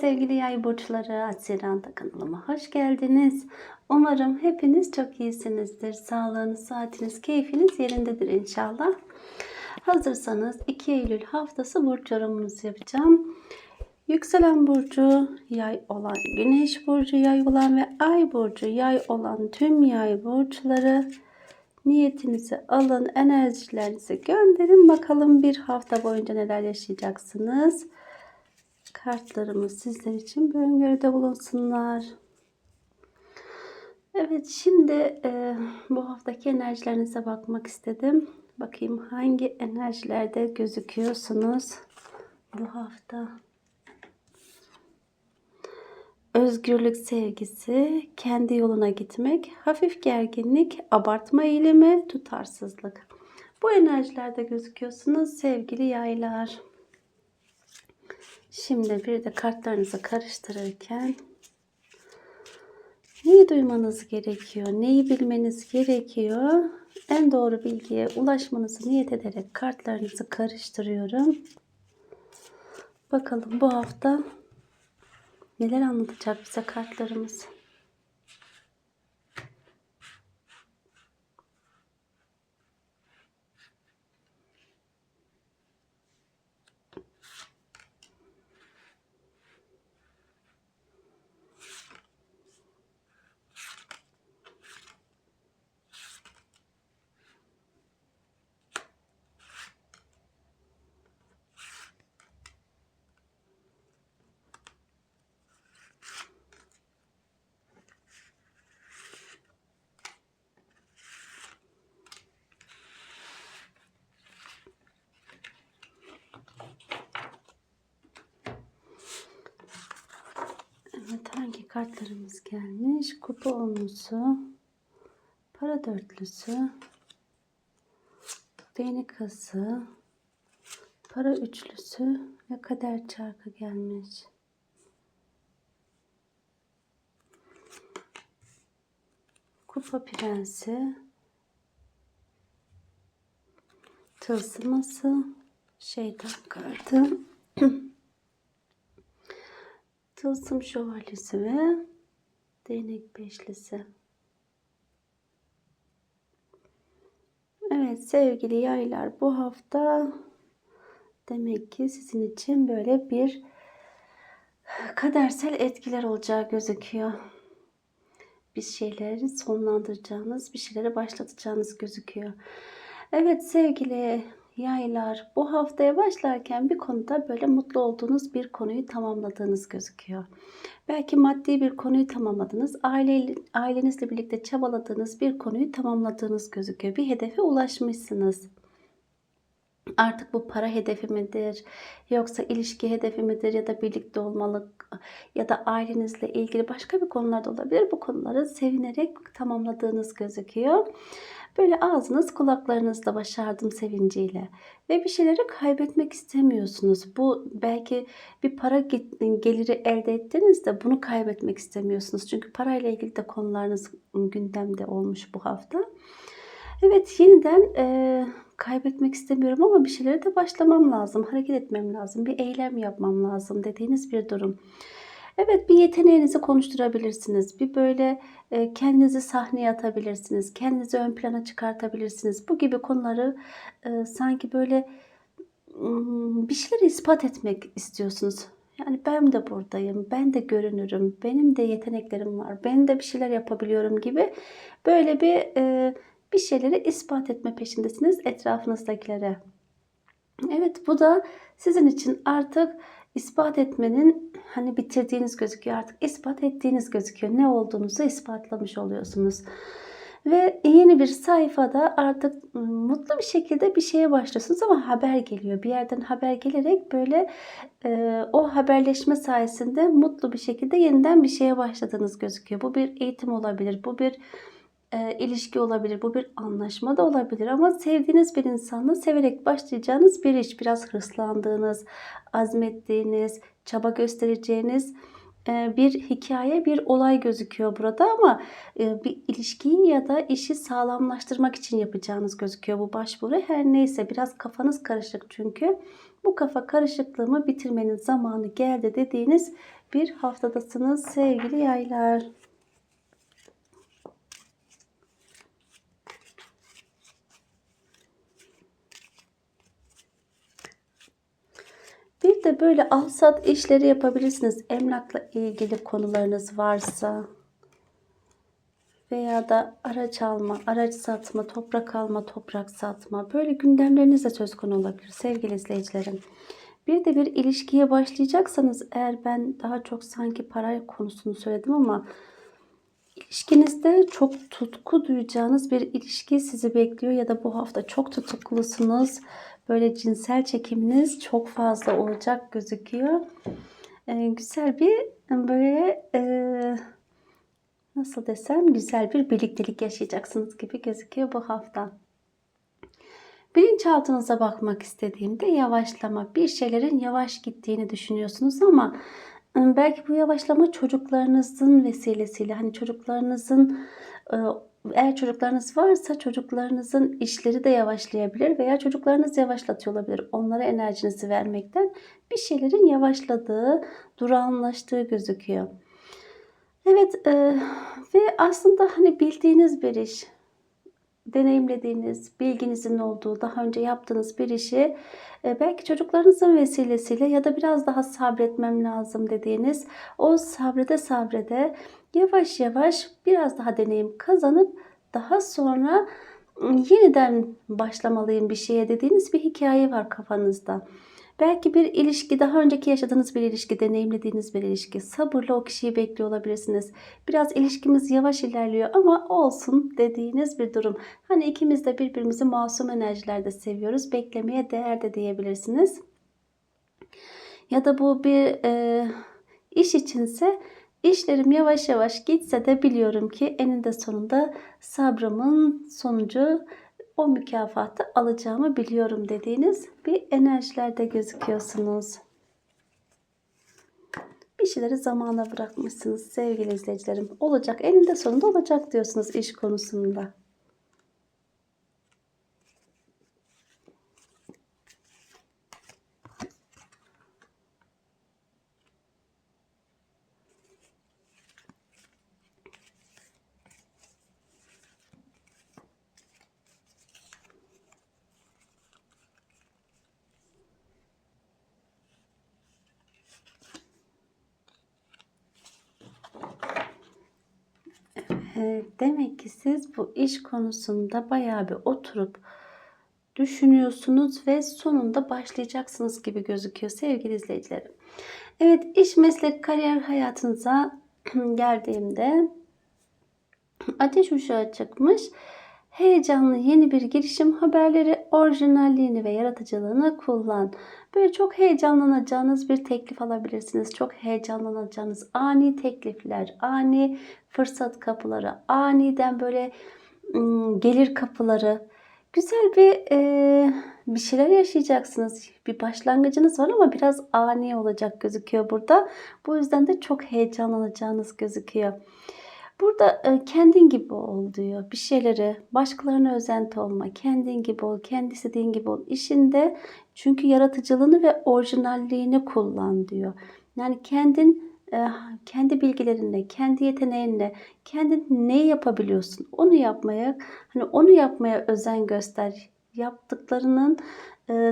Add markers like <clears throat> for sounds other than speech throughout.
Sevgili yay burçları, Haziran'da kanalıma hoş geldiniz. Umarım hepiniz çok iyisinizdir. Sağlığınız, saatiniz, keyfiniz yerindedir inşallah. Hazırsanız 2 Eylül haftası burç yorumunuzu yapacağım. Yükselen burcu yay olan, güneş burcu yay olan ve ay burcu yay olan tüm yay burçları niyetinizi alın, enerjilerinizi gönderin. Bakalım bir hafta boyunca neler yaşayacaksınız. Kartlarımız sizler için bir öngörüde bulunsunlar. Evet şimdi e, bu haftaki enerjilerinize bakmak istedim. Bakayım hangi enerjilerde gözüküyorsunuz bu hafta. Özgürlük sevgisi, kendi yoluna gitmek, hafif gerginlik, abartma eğilimi, tutarsızlık. Bu enerjilerde gözüküyorsunuz sevgili yaylar. Şimdi bir de kartlarınızı karıştırırken neyi duymanız gerekiyor, neyi bilmeniz gerekiyor? En doğru bilgiye ulaşmanızı niyet ederek kartlarınızı karıştırıyorum. Bakalım bu hafta neler anlatacak bize kartlarımız. Evet hangi kartlarımız gelmiş? Kupa onlusu, para dörtlüsü, değnek ası, para üçlüsü ve kader çarkı gelmiş. Kupa prensi, tılsıması, şeytan kartı. <clears throat> Tılsım şövalyesi ve değnek beşlisi. Evet sevgili yaylar bu hafta demek ki sizin için böyle bir kadersel etkiler olacağı gözüküyor. Bir şeyleri sonlandıracağınız, bir şeyleri başlatacağınız gözüküyor. Evet sevgili yaylar bu haftaya başlarken bir konuda böyle mutlu olduğunuz bir konuyu tamamladığınız gözüküyor. Belki maddi bir konuyu tamamladınız. Aile, ailenizle birlikte çabaladığınız bir konuyu tamamladığınız gözüküyor. Bir hedefe ulaşmışsınız. Artık bu para hedefi midir yoksa ilişki hedefi midir ya da birlikte olmalık ya da ailenizle ilgili başka bir konular da olabilir. Bu konuları sevinerek tamamladığınız gözüküyor. Böyle ağzınız kulaklarınızda başardım sevinciyle. Ve bir şeyleri kaybetmek istemiyorsunuz. Bu belki bir para geliri elde ettiğinizde bunu kaybetmek istemiyorsunuz. Çünkü parayla ilgili de konularınız gündemde olmuş bu hafta. Evet yeniden e, kaybetmek istemiyorum ama bir şeylere de başlamam lazım. Hareket etmem lazım. Bir eylem yapmam lazım dediğiniz bir durum. Evet bir yeteneğinizi konuşturabilirsiniz. Bir böyle e, kendinizi sahneye atabilirsiniz. Kendinizi ön plana çıkartabilirsiniz. Bu gibi konuları e, sanki böyle bir şeyleri ispat etmek istiyorsunuz. Yani ben de buradayım, ben de görünürüm, benim de yeteneklerim var, ben de bir şeyler yapabiliyorum gibi böyle bir e, bir şeyleri ispat etme peşindesiniz etrafınızdakilere. Evet bu da sizin için artık ispat etmenin hani bitirdiğiniz gözüküyor artık ispat ettiğiniz gözüküyor. Ne olduğunuzu ispatlamış oluyorsunuz. Ve yeni bir sayfada artık mutlu bir şekilde bir şeye başlıyorsunuz ama haber geliyor. Bir yerden haber gelerek böyle e, o haberleşme sayesinde mutlu bir şekilde yeniden bir şeye başladığınız gözüküyor. Bu bir eğitim olabilir. Bu bir e, ilişki olabilir. Bu bir anlaşma da olabilir. Ama sevdiğiniz bir insanla severek başlayacağınız bir iş. Biraz hırslandığınız, azmettiğiniz, çaba göstereceğiniz e, bir hikaye, bir olay gözüküyor burada ama e, bir ilişkiyi ya da işi sağlamlaştırmak için yapacağınız gözüküyor bu başvuru. Her neyse biraz kafanız karışık çünkü bu kafa karışıklığımı bitirmenin zamanı geldi dediğiniz bir haftadasınız sevgili yaylar. Bir de böyle alsat işleri yapabilirsiniz. Emlakla ilgili konularınız varsa veya da araç alma, araç satma, toprak alma, toprak satma böyle gündemleriniz de söz konu olabilir sevgili izleyicilerim. Bir de bir ilişkiye başlayacaksanız eğer ben daha çok sanki para konusunu söyledim ama ilişkinizde çok tutku duyacağınız bir ilişki sizi bekliyor ya da bu hafta çok tutuklusunuz. Böyle cinsel çekiminiz çok fazla olacak gözüküyor. Ee, güzel bir böyle e, nasıl desem güzel bir birliktelik yaşayacaksınız gibi gözüküyor bu hafta. Bilinçaltınıza bakmak istediğimde yavaşlama, bir şeylerin yavaş gittiğini düşünüyorsunuz ama ıı, belki bu yavaşlama çocuklarınızın vesilesiyle hani çocuklarınızın eğer çocuklarınız varsa çocuklarınızın işleri de yavaşlayabilir veya çocuklarınız yavaşlatıyor olabilir. Onlara enerjinizi vermekten bir şeylerin yavaşladığı, durağanlaştığı gözüküyor. Evet e, ve aslında hani bildiğiniz bir iş, deneyimlediğiniz, bilginizin olduğu, daha önce yaptığınız bir işi e, belki çocuklarınızın vesilesiyle ya da biraz daha sabretmem lazım dediğiniz o sabrede sabrede yavaş yavaş biraz daha deneyim kazanıp daha sonra yeniden başlamalıyım bir şeye dediğiniz bir hikaye var kafanızda. Belki bir ilişki, daha önceki yaşadığınız bir ilişki, deneyimlediğiniz bir ilişki. Sabırla o kişiyi bekliyor olabilirsiniz. Biraz ilişkimiz yavaş ilerliyor ama olsun dediğiniz bir durum. Hani ikimiz de birbirimizi masum enerjilerde seviyoruz. Beklemeye değer de diyebilirsiniz. Ya da bu bir e, iş içinse işlerim yavaş yavaş gitse de biliyorum ki eninde sonunda sabrımın sonucu o mükafatı alacağımı biliyorum dediğiniz bir enerjilerde gözüküyorsunuz. Bir şeyleri zamana bırakmışsınız sevgili izleyicilerim. Olacak eninde sonunda olacak diyorsunuz iş konusunda. Demek ki siz bu iş konusunda bayağı bir oturup düşünüyorsunuz ve sonunda başlayacaksınız gibi gözüküyor sevgili izleyicilerim. Evet iş meslek kariyer hayatınıza <clears throat> geldiğimde <clears throat> ateş uşağı çıkmış. Heyecanlı yeni bir girişim haberleri, orijinalliğini ve yaratıcılığını kullan. Böyle çok heyecanlanacağınız bir teklif alabilirsiniz. Çok heyecanlanacağınız ani teklifler, ani fırsat kapıları, aniden böyle gelir kapıları. Güzel bir e, bir şeyler yaşayacaksınız. Bir başlangıcınız var ama biraz ani olacak gözüküyor burada. Bu yüzden de çok heyecanlanacağınız gözüküyor. Burada e, kendin gibi ol diyor. Bir şeyleri başkalarına özenti olma. Kendin gibi ol. Kendi istediğin gibi ol. İşinde çünkü yaratıcılığını ve orijinalliğini kullan diyor. Yani kendin e, kendi bilgilerinle, kendi yeteneğinle, kendin ne yapabiliyorsun onu yapmaya, hani onu yapmaya özen göster. Yaptıklarının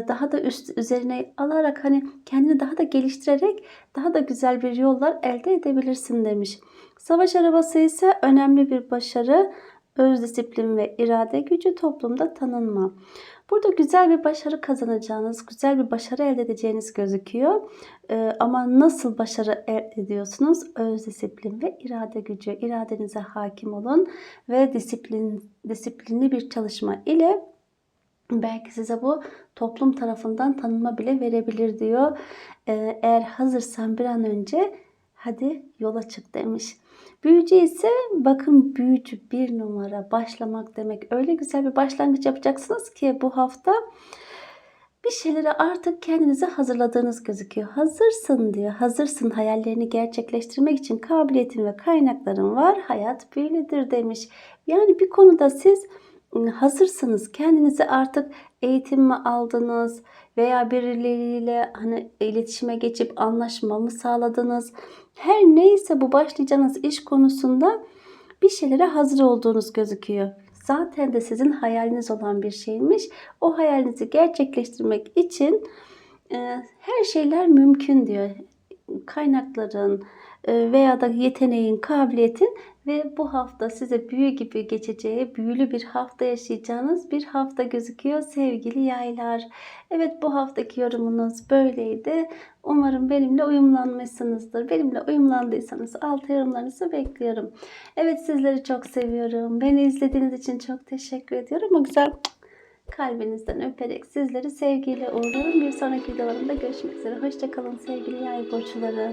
daha da üst üzerine alarak hani kendini daha da geliştirerek daha da güzel bir yollar elde edebilirsin demiş. Savaş arabası ise önemli bir başarı, öz disiplin ve irade gücü toplumda tanınma. Burada güzel bir başarı kazanacağınız, güzel bir başarı elde edeceğiniz gözüküyor. Ee, ama nasıl başarı elde ediyorsunuz? Öz disiplin ve irade gücü. İradenize hakim olun ve disiplin, disiplinli bir çalışma ile belki size bu toplum tarafından tanınma bile verebilir diyor. Ee, eğer hazırsan bir an önce hadi yola çık demiş. Büyücü ise bakın büyücü bir numara başlamak demek. Öyle güzel bir başlangıç yapacaksınız ki bu hafta bir şeylere artık kendinizi hazırladığınız gözüküyor. Hazırsın diyor. Hazırsın hayallerini gerçekleştirmek için kabiliyetin ve kaynakların var. Hayat böyledir demiş. Yani bir konuda siz hazırsınız. Kendinizi artık eğitim mi aldınız veya birileriyle hani iletişime geçip anlaşma mı sağladınız? Her neyse bu başlayacağınız iş konusunda bir şeylere hazır olduğunuz gözüküyor. Zaten de sizin hayaliniz olan bir şeymiş. O hayalinizi gerçekleştirmek için e, her şeyler mümkün diyor. Kaynakların veya da yeteneğin, kabiliyetin ve bu hafta size büyü gibi geçeceği, büyülü bir hafta yaşayacağınız bir hafta gözüküyor sevgili yaylar. Evet bu haftaki yorumunuz böyleydi. Umarım benimle uyumlanmışsınızdır. Benimle uyumlandıysanız alt yorumlarınızı bekliyorum. Evet sizleri çok seviyorum. Beni izlediğiniz için çok teşekkür ediyorum. O güzel kalbinizden öperek sizleri sevgiyle uğurluyorum. Bir sonraki videolarımda görüşmek üzere. Hoşçakalın sevgili yay burçları.